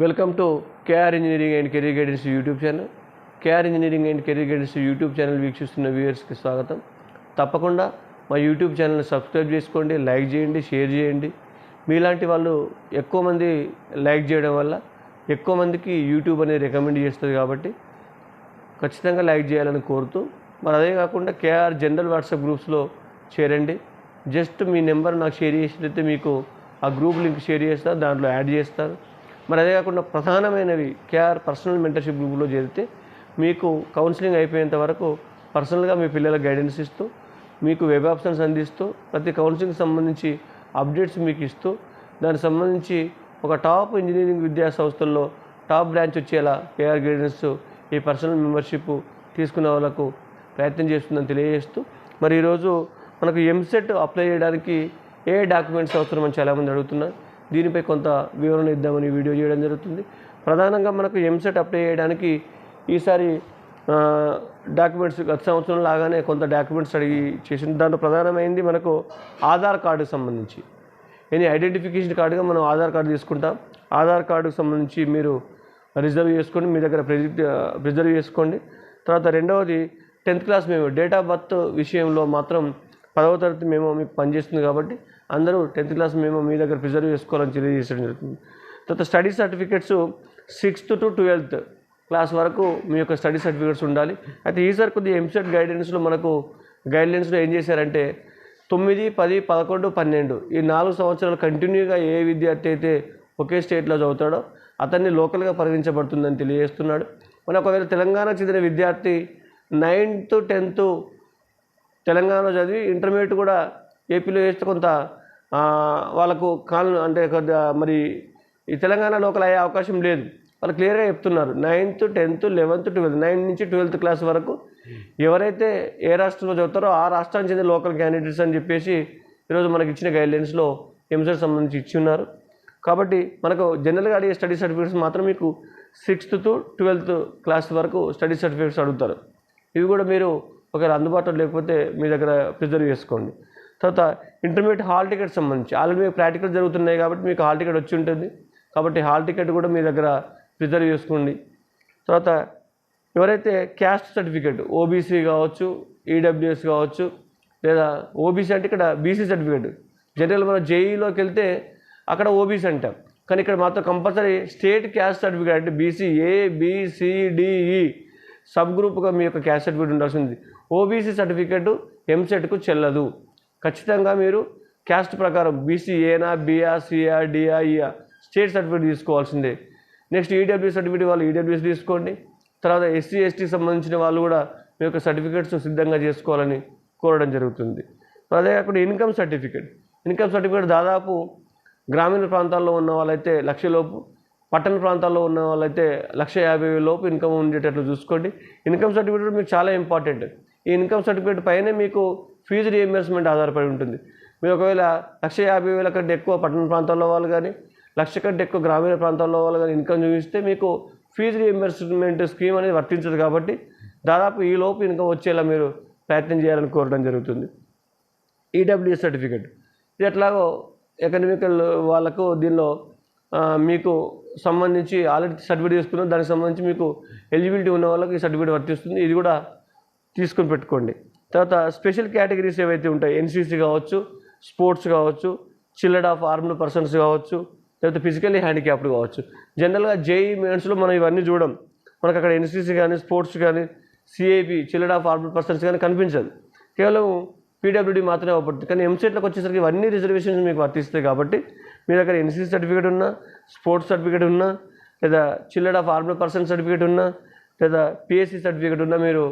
Welcome to KR engineering and career guidance YouTube channel KR engineering and career guidance YouTube channel వీక్షిస్తున్న వ్యూయర్స్కి స్వాగతం. తప్పకుండా మా YouTube ఛానల్ని సబ్స్క్రైబ్ చేసుకోండి లైక్ చేయండి షేర్ చేయండి. మీలాంటి వాళ్ళు ఎక్కువ మంది లైక్ చేయడం వల్ల ఎక్కువ మందికి యూట్యూబ్ అనేది రికమెండ్ చేస్తుంది కాబట్టి ఖచ్చితంగా లైక్ చేయాలని కోరుతూ మరి అదే కాకుండా కేఆర్ జనరల్ వాట్సాప్ గ్రూప్స్లో చేరండి. జస్ట్ మీ నెంబర్ నాకు షేర్ చేసినట్లయితే మీకు ఆ గ్రూప్ లింక్ షేర్ చేస్తారు దాంట్లో యాడ్ చేస్తారు. మరి అదే కాకుండా ప్రధానమైనవి కేఆర్ పర్సనల్ మెంటర్షిప్ గ్రూప్లో చేరితే మీకు కౌన్సిలింగ్ అయిపోయేంత వరకు పర్సనల్గా మీ పిల్లలకు గైడెన్స్ ఇస్తూ మీకు వెబ్ ఆప్షన్స్ అందిస్తూ ప్రతి కౌన్సిలింగ్ సంబంధించి అప్డేట్స్ మీకు ఇస్తూ దానికి సంబంధించి ఒక టాప్ ఇంజనీరింగ్ విద్యా సంస్థల్లో టాప్ బ్రాంచ్ వచ్చేలా కేఆర్ గైడెన్స్ ఈ పర్సనల్ మెంబర్షిప్ తీసుకునే వాళ్ళకు ప్రయత్నం చేస్తుందని తెలియజేస్తూ మరి ఈరోజు మనకు ఎంసెట్ అప్లై చేయడానికి ఏ డాక్యుమెంట్స్ అవసరం అని చాలామంది అడుగుతున్నారు. దీనిపై కొంత వివరణ ఇద్దామని వీడియో చేయడం జరుగుతుంది. ప్రధానంగా మనకు ఎంసెట్ అప్లై చేయడానికి ఈసారి డాక్యుమెంట్స్ గత సంవత్సరం లాగానే కొంత డాక్యుమెంట్స్ అడిగి చేసింది. దాంట్లో ప్రధానమైంది మనకు ఆధార్ కార్డుకు సంబంధించి. ఎనీ ఐడెంటిఫికేషన్ కార్డుగా మనం ఆధార్ కార్డు తీసుకుంటాం. ఆధార్ కార్డుకు సంబంధించి మీరు రిజర్వ్ చేసుకోండి. మీ దగ్గర ప్రిజర్వ్ చేసుకోండి. తర్వాత రెండవది టెన్త్ క్లాస్ మేము డేట్ ఆఫ్ బర్త్ విషయంలో మాత్రం పదవ తరగతి మేము మీకు పనిచేస్తుంది కాబట్టి అందరూ టెన్త్ క్లాస్ మేము మీ దగ్గర ప్రిజర్వ్ చేసుకోవాలని తెలియజేయడం జరుగుతుంది. తర్వాత study certificates sixth to twelfth class వరకు మీ యొక్క స్టడీ సర్టిఫికేట్స్ ఉండాలి. అయితే ఈసారి కొద్దిగా ఎంసెట్ గైడెన్స్లో మనకు గైడ్లైన్స్లో ఏం చేశారంటే తొమ్మిది పది పదకొండు పన్నెండు ఈ నాలుగు సంవత్సరాలు కంటిన్యూగా ఏ విద్యార్థి అయితే ఒకే స్టేట్లో చదువుతాడో అతన్ని లోకల్గా పరిగణించబడుతుందని తెలియజేస్తున్నాడు. మరి ఒకవేళ తెలంగాణ చెందిన విద్యార్థి నైన్త్ టెన్త్ తెలంగాణలో చదివి ఇంటర్మీడియట్ కూడా ఏపీలో చేస్తే కొంత వాళ్ళకు కాల్ అంటే కొద్దిగా మరి ఈ తెలంగాణ లోకల్ అయ్యే అవకాశం లేదు. వాళ్ళు క్లియర్గా చెప్తున్నారు. Ninth tenth eleventh twelfth nine నుంచి ట్వెల్త్ క్లాస్ వరకు ఎవరైతే ఏ రాష్ట్రంలో చదువుతారో ఆ రాష్ట్రానికి చెందిన లోకల్ క్యాండిడేట్స్ అని చెప్పేసి ఈరోజు మనకి ఇచ్చిన గైడ్లైన్స్లో ఎంసెట్ సంబంధించి ఇచ్చి ఉన్నారు. కాబట్టి మనకు జనరల్గా అడిగే స్టడీ సర్టిఫికేట్స్ మాత్రం మీకు సిక్స్త్ టు ట్వెల్త్ క్లాస్ వరకు స్టడీ సర్టిఫికేట్స్ అడుగుతారు. ఇవి కూడా మీరు ఒకవేళ అందుబాటులో లేకపోతే మీ దగ్గర ప్రిజర్వ్ చేసుకోండి. తర్వాత ఇంటర్మీడియట్ హాల్ టికెట్ సంబంధించి ఆల్రెడీ మీకు ప్రాక్టికల్ జరుగుతున్నాయి కాబట్టి మీకు హాల్ టికెట్ వచ్చి ఉంటుంది. కాబట్టి హాల్ టికెట్ కూడా మీ దగ్గర ప్రిజర్వ్ చేసుకోండి. తర్వాత ఎవరైతే క్యాస్ట్ సర్టిఫికేట్ ఓబీసీ కావచ్చు ఈడబ్ల్యూఎస్ కావచ్చు లేదా ఓబీసీ అంటే ఇక్కడ బీసీ సర్టిఫికేట్ జనరల్ మనం జేఈలోకి వెళ్తే అక్కడ ఓబీసీ అంటాం. కానీ ఇక్కడ మాత్రం కంపల్సరీ స్టేట్ క్యాస్ట్ సర్టిఫికేట్ అంటే బీసీ ఏ బీసీడిఈ సబ్ గ్రూప్గా మీ యొక్క క్యాస్ట్ సర్టిఫికేట్ ఉండాల్సింది ఓబీసీ సర్టిఫికేట్ ఎంసెట్కు చెల్లదు. ఖచ్చితంగా మీరు క్యాస్ట్ ప్రకారం బీసీ ఏనా బిఆ సిఆ డిఆ ఈఆ స్టేట్ సర్టిఫికేట్ తీసుకోవాల్సిందే. నెక్స్ట్ ఈడబ్ల్యూ సర్టిఫికేట్ వాళ్ళు ఈడబ్ల్యూఎస్ తీసుకోండి. తర్వాత ఎస్సీ ఎస్టీ సంబంధించిన వాళ్ళు కూడా మీ యొక్క సర్టిఫికేట్స్ సిద్ధంగా చేసుకోవాలని కోరడం జరుగుతుంది. అదే కాకుండా ఇన్కమ్ సర్టిఫికేట్. ఇన్కమ్ సర్టిఫికేట్ దాదాపు గ్రామీణ ప్రాంతాల్లో ఉన్న వాళ్ళైతే లక్షలోపు పట్టణ ప్రాంతాల్లో ఉన్న వాళ్ళైతే లక్ష యాభై లోపు ఇన్కమ్ ఉండేటట్లు చూసుకోండి. ఇన్కమ్ సర్టిఫికేట్ మీకు చాలా ఇంపార్టెంట్. ఈ ఇన్కమ్ సర్టిఫికేట్ పైనే మీకు ఫీజు రియంబర్స్మెంట్ ఆధారపడి ఉంటుంది. మీరు ఒకవేళ లక్ష యాభై వేల కంటే ఎక్కువ పట్టణ ప్రాంతాల్లో వాళ్ళు కానీ లక్ష కంటే ఎక్కువ గ్రామీణ ప్రాంతాల్లో వాళ్ళు కానీ ఇన్కమ్ చూపిస్తే మీకు ఫీజు రియంబర్స్మెంట్ స్కీమ్ అనేది వర్తించదు కాబట్టి దాదాపు ఈ లోపు ఇన్కమ్ వచ్చేలా మీరు ప్రయత్నం చేయాలని కోరడం జరుగుతుంది. EWS certificate. ఇది ఎట్లాగో ఎకనమికల్ వాళ్ళకు దీనిలో మీకు సంబంధించి ఆల్రెడీ సర్టిఫికేట్ తీసుకున్న దానికి సంబంధించి మీకు ఎలిజిబిలిటీ ఉన్న వాళ్ళకి ఈ సర్టిఫికేట్ వర్తిస్తుంది. ఇది కూడా తీసుకొని పెట్టుకోండి. తర్వాత స్పెషల్ కేటగిరీస్ ఏవైతే ఉంటాయి ఎన్సీసీ కావచ్చు స్పోర్ట్స్ కావచ్చు చిల్డ్రన్ ఆఫ్ ఆర్మ్డ్ పర్సన్స్ కావచ్చు లేకపోతే ఫిజికల్లీ హ్యాండిక్యాప్డ్ కావచ్చు. జనరల్గా జేఈ మెయిన్స్లో మనం ఇవన్నీ చూడం. మనకు అక్కడ ఎన్సీసీ కానీ స్పోర్ట్స్ కానీ CIP children of armed persons కానీ కనిపించదు. కేవలం పీడబ్ల్యూడీ మాత్రమే అవ్వబడుతుంది. కానీ ఎంసెట్లకు వచ్చేసరికి ఇవన్నీ రిజర్వేషన్స్ మీకు వర్తిస్తాయి కాబట్టి మీ దగ్గర ఎన్సీసీ సర్టిఫికేట్ ఉన్నా స్పోర్ట్స్ సర్టిఫికేట్ ఉన్నా లేదా children of armed person certificate ఉన్నా లేదా పిఎస్సి సర్టిఫికేట్ ఉన్నా మీరు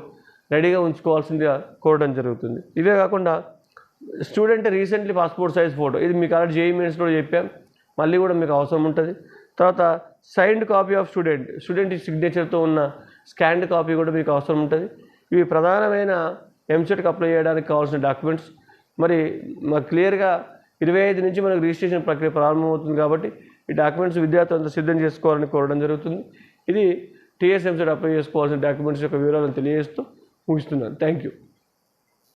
రెడీగా ఉంచుకోవాల్సిందిగా కోరడం జరుగుతుంది. ఇవే కాకుండా student recently passport size photo ఇది మీకు ఆల్రెడీ జేఈ కూడా చెప్పాం మళ్ళీ కూడా మీకు అవసరం ఉంటుంది. తర్వాత signed copy of student student సిగ్నేచర్తో ఉన్న స్కాన్డ్ కాపీ కూడా మీకు అవసరం ఉంటుంది. ఇవి ప్రధానమైన ఎంసెట్కి అప్లై చేయడానికి కావాల్సిన డాక్యుమెంట్స్. మరి మాకు క్లియర్గా ఇరవై ఐదు నుంచి మనకు రిజిస్ట్రేషన్ ప్రక్రియ ప్రారంభమవుతుంది కాబట్టి ఈ డాక్యుమెంట్స్ విద్యార్థులంతా సిద్ధం చేసుకోవాలని కోరడం జరుగుతుంది. ఇది టీఎస్ ఎంసెట్ అప్లై చేసుకోవాల్సిన డాక్యుమెంట్స్ యొక్క వివరాలను తెలియజేస్తూ ముగిస్తున్నాను థ్యాంక్ యూ